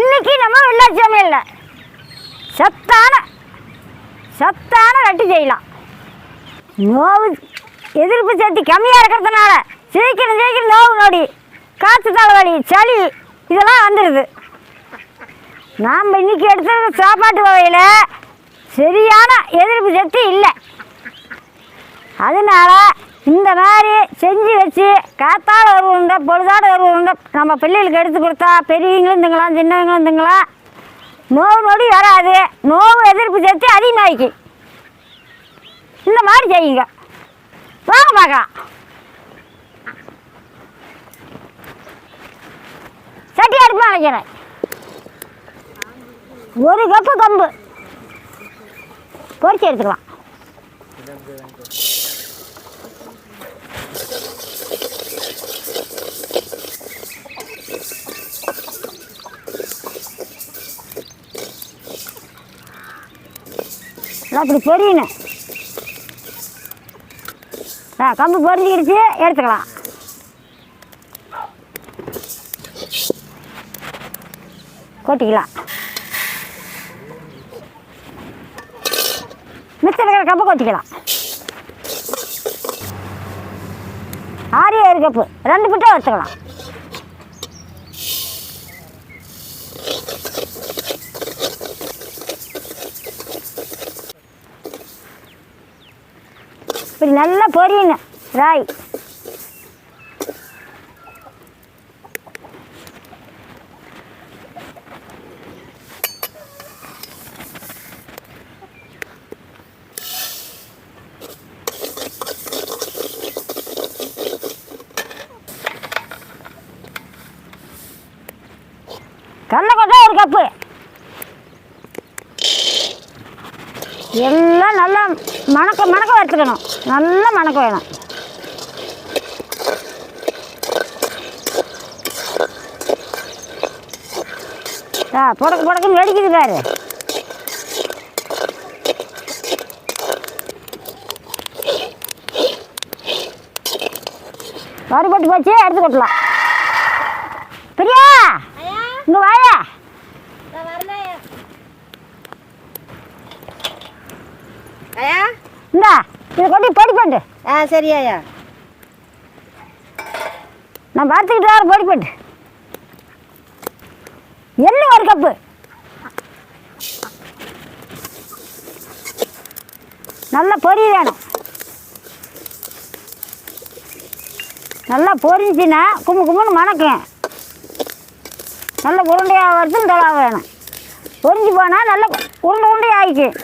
இன்னைக்கு நம்ம வெள்ளாச்சி சமையலில். சத்தான சத்தான வட்டி செய்யலாம். நோவு எதிர்ப்பு சக்தி கம்மியாக இருக்கிறதுனால சீக்கிரம் சீக்கிரம் நோவு நொடி காற்று தலைவலி சளி இதெல்லாம் வந்துடுது நாம் இன்னைக்கு எடுத்துருக்க சாப்பாட்டு வகையில் சரியான எதிர்ப்பு சக்தி இல்லை. அதனால இந்த மாதிரி செஞ்சு வச்சு காத்தால் ஒரு உருண்டை பொழுதாட நம்ம பிள்ளைகளுக்கு எடுத்து கொடுத்தா பெரியவங்களும் இருந்துங்களாம் சின்னவங்களும் இருந்துங்களாம் நோவு நொடி வராது. நோவு எதிர்ப்பு சக்தி அதிகமாகிக்கு இந்த மாதிரி செய்யுங்க. வாங்க பார்க்கலாம். சட்டி அடுப்பு அழைக்கிறேன் ஒரு கப்பு கம்பு. பொறிச்சு எடுத்துக்கலாம். அப்படி பொரியணும் ஆ கம்பு பொரிஞ்சிக்கிடுச்சு எடுத்துக்கலாம். கொட்டிக்கலாம். மிச்சம் இருக்கிற கம்பு கொட்டிக்கலாம். ஆறு ஏழு கப்பு ரெண்டு புட்டா வச்சுக்கலாம் இப்படி நல்லா பொரியணும் ராய். கடலக்கொட்டை ஒரு கப்பு எல்லாம் நல்லா மணக்க மணக்க வறுத்துக்கணும் நல்லா மணக்க வேணும். ஆ புடக்கு புடக்குன்னு வெடிக்குது பாரு. வறுபட்டு போச்சு எடுத்து கொட்டலாம். பிரியா இங்க வாயா. ஐயா? இந்தா இதை கொண்டு பொடி பண்ணு ஆ சரி ஐயா. நான் பார்த்துக்கிட்டு வர பொடி பண்ணு எள்ளு ஒரு கப்பு. நல்ல பொரி வேணும். நல்லா பொரிஞ்சுன்னா கும்மு கும்முன்னு மணக்கும். நல்ல உருண்டையாக வரதும் தொலா வேணும். பொரிஞ்சு போனால் நல்ல உருண்டை உருண்டை ஆயிக்கும்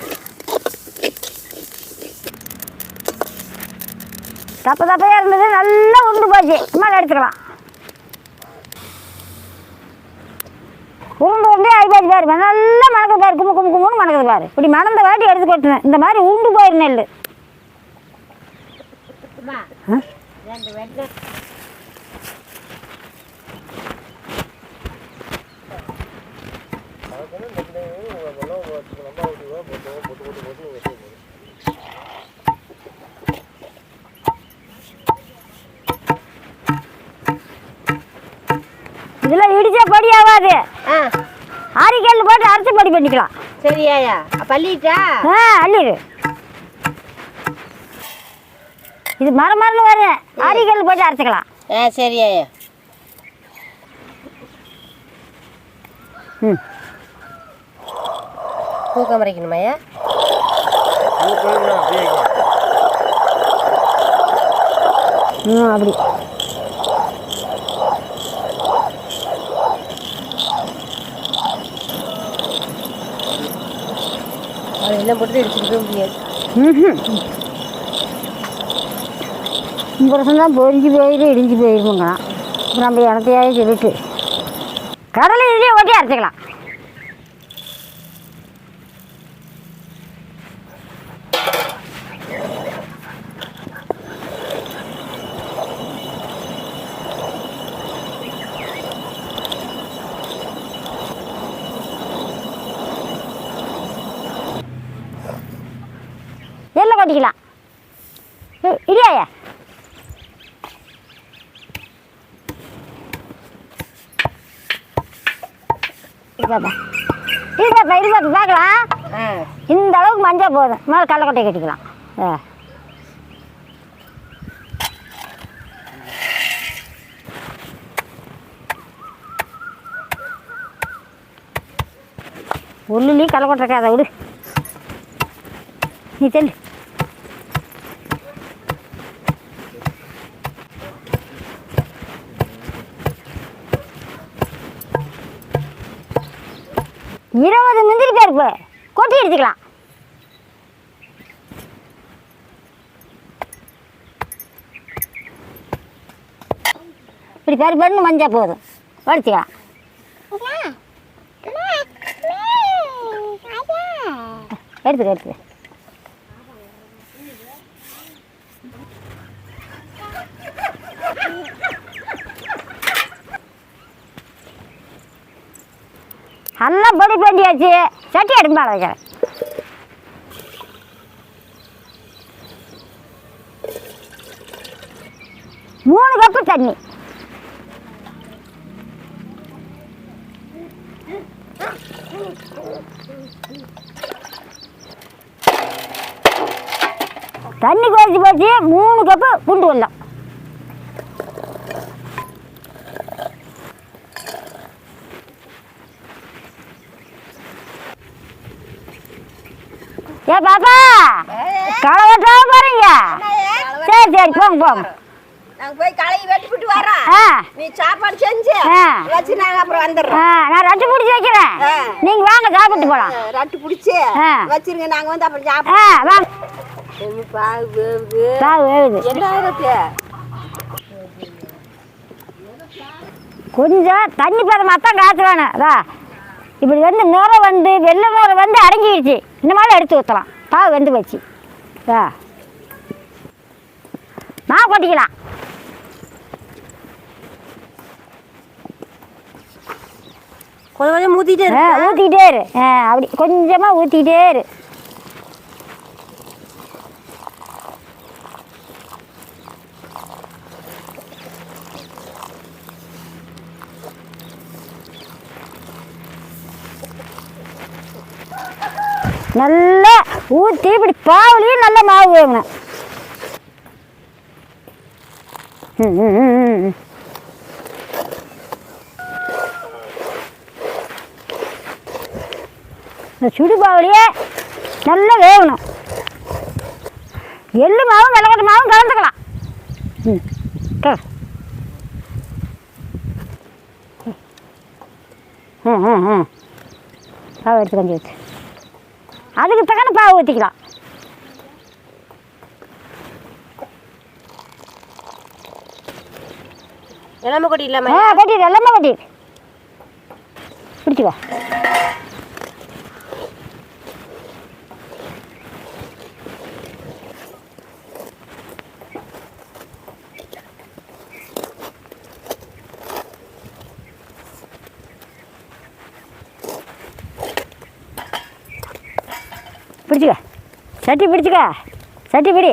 தப்பு தப்பையாக இருந்தது நல்லா உருண்டு போச்சு. மேலே எடுத்துக்கலாம். உருண்டு உருண்டே ஆகி போச்சு பாரு. நல்லா மணக்குது பாரு. கும்மு கும்மு கும்முன்னு மணக்குது பாரு. இப்படி மணந்த வாட்டி எடுத்து கொட்டணும் இந்த மாதிரி உருண்டு போயிரு நெல் ஆ? ரெண்டு வெள்ளை இதெல்லாம் இடிச்சா பொடி ஆகாது ஆ ஆரிக்கல் பொடி பண்ணிக்கலாம். சரி ஐயா பள்ளிட்டா ஆ அள்ளிடு. இது மர மரம்னு வரும் ஆரிக்கல் போட்டு அரைச்சிக்கலாம். ஆ சரி ஐயா ம். தூக்கம் வரைக்கணுமா ஐயா ம் அப்படி. அது எல்லாம் போட்டு எடுத்துட்டு முடியாது ம் புருஷன் பொறிஞ்சு போயிரு இடிஞ்சு போயிருக்குங்க நம்ம இடத்தையாவது சொல்லிட்டு கடலை இதுலேயே ஓட்டி அரைச்சிக்கலாம் எல்லாம் கொட்டிக்கலாம் ஏய், இடியாயா இருப்பாப்பா இருப்பாப்பா இருப்பாப்பா பார்க்கலாம் ஆ. இந்த அளவுக்கு மஞ்சள் போதும். மேலே கடலக்கொட்டை கட்டிக்கலாம். ஆ. உள்ளுலி கடலக்கொட்டை இருக்காத விடு. நீ செல்லு. இருபது முந்திரி பருப்பு கொட்டி எடுத்துக்கலாம். இப்படி பரு பருன்னு மஞ்சள் போதும். வடிச்சுக்கலாம் எடுத்துக்க எடுத்துக்க. எல்லாம் பொடி பண்ணியாச்சு சட்டி எடுக்க மேலே வைக்கிறேன். மூணு கப்பு தண்ணி. தண்ணி கொதிச்சு போச்சு. மூணு கப்பு குண்டு வந்தோம் பாப்பா. களை வெட்டாம போறீங்க? சரி சரி போங்க போங்க. நாங்க போய் களையை வெட்டிவிட்டு வரோம் நீ சாப்பாடு செஞ்சு. வச்சு நாங்க அப்புறம் வந்துடுறோம். நான் ரட்டு பிடிச்சி வைக்கிறேன். நீங்க வாங்க சாப்பிட்டு போலாம். ரட்டு பிடிச்சி. வச்சிருங்க நாங்க வந்து அப்புறம் பாவு வேவுது. என்ன ஆயிரத்து கொஞ்சம் தண்ணி பதமாக தான் காய்ச்ச வேணும் இப்படி வந்து நுரை வந்து வெள்ளை நுரை வந்து அடங்கிடுச்சு இந்த மாதிரி எடுத்து ஊற்றலாம் பாவு வெந்து வச்சு ஆ மாவு கொட்டிக்கலாம் கொஞ்சம் கொஞ்சம் ஊத்திட்டே ஆ ஊற்றிக்கிட்டே இரு. அப்படி கொஞ்சமாக ஊற்றிக்கிட்டே இரு. நல்லா ஊற்றி இப்படி பாவலையும் நல்ல மாவு வேகணும். ம் ம் பாவலையே நல்லா வேகணும். எள்ளு மாவும் விளக்கட்டு மாவும் கலந்துக்கலாம். ம் ம் ம் ம். எடுத்து கொஞ்சம் வச்சு. அதுக்கு தக்கன பாவு ஊற்றிக்கலாம் எல்லாமே கொட்டி ஆ கட்டிடு எல்லாமே கட்டிடு பிடிச்சிக்கோ. பிடிச்சிக்க. சட்டி பிடிச்சிக்க. சட்டி பிடி.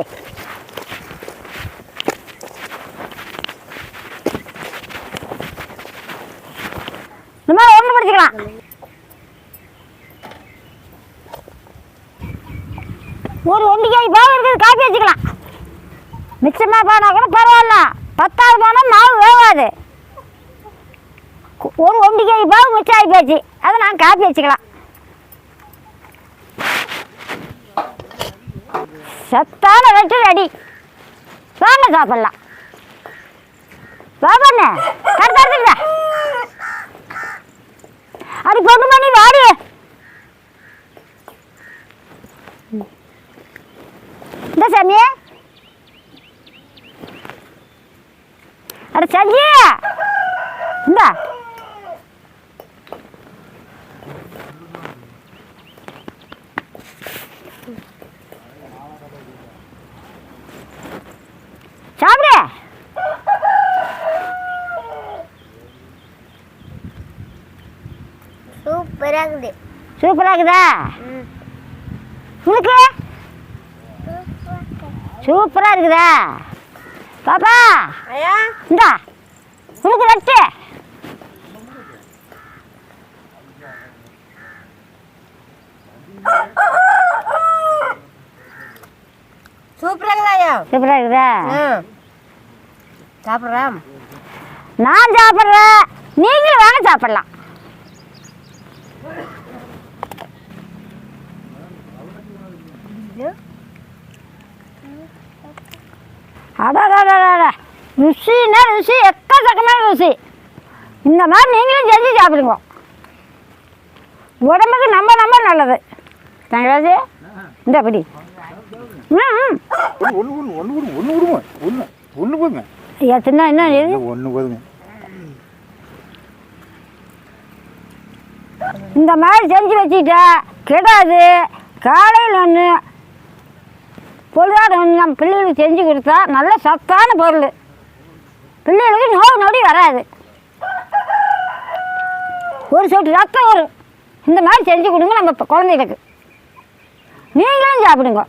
இந்த மாதிரி ஒன்று பிடிச்சிக்கலாம். ஒரு ஒண்டிக்காய் பாவு இருக்குது காப்பி வச்சுக்கலாம். மிச்சமாக போனால் கூட பரவாயில்ல. பத்தாவது போனால் மாவு வேகாது. ஒரு ஒண்டிக்காய் பாவு மிச்சம் ஆகி போச்சு. அதை நான் காப்பி வச்சுக்கலாம். சத்தான வெட்டு அடி வாங்க சாப்பிடலாம். பாபண்ணே அடி பொண்ணு மணி வாடி. இந்த சாமி அட சஞ்சி இந்தா. சூப்பராக இருக்குதா? உனக்கு? சூப்பராக இருக்குதா? பாப்பா இந்தா. உனக்கு நட்டு சூப்பராக இருக்குதா சூப்பராக இருக்குதா? சாப்பிட்றேன் நான் சாப்பிட்றேன். நீங்களும் வாங்க சாப்பிடலாம். அடடடடட ருசின்னா ருசி எக்கச்சக்கமான ருசி. இந்த மாதிரி நீங்களும் செஞ்சு சாப்பிடுங்க. உடம்புக்கு நம்ம நம்ம நல்லது. தங்கராஜு இந்த அப்படி சின்ன என்ன இது? ஒன்று போதுங்க. இந்த மாதிரி செஞ்சு வச்சுட்டா கெடாது. காலையில் ஒன்று பொருளாதார நம்ம பிள்ளைகளுக்கு செஞ்சு கொடுத்தா நல்ல சத்தான பொருள். பிள்ளைகளுக்கு நோய் நொடி வராது. ஒரு சொட்டு ரத்தம் வரும். இந்த மாதிரி செஞ்சு கொடுங்க நம்ம குழந்தைகளுக்கு. நீங்களும் சாப்பிடுங்க.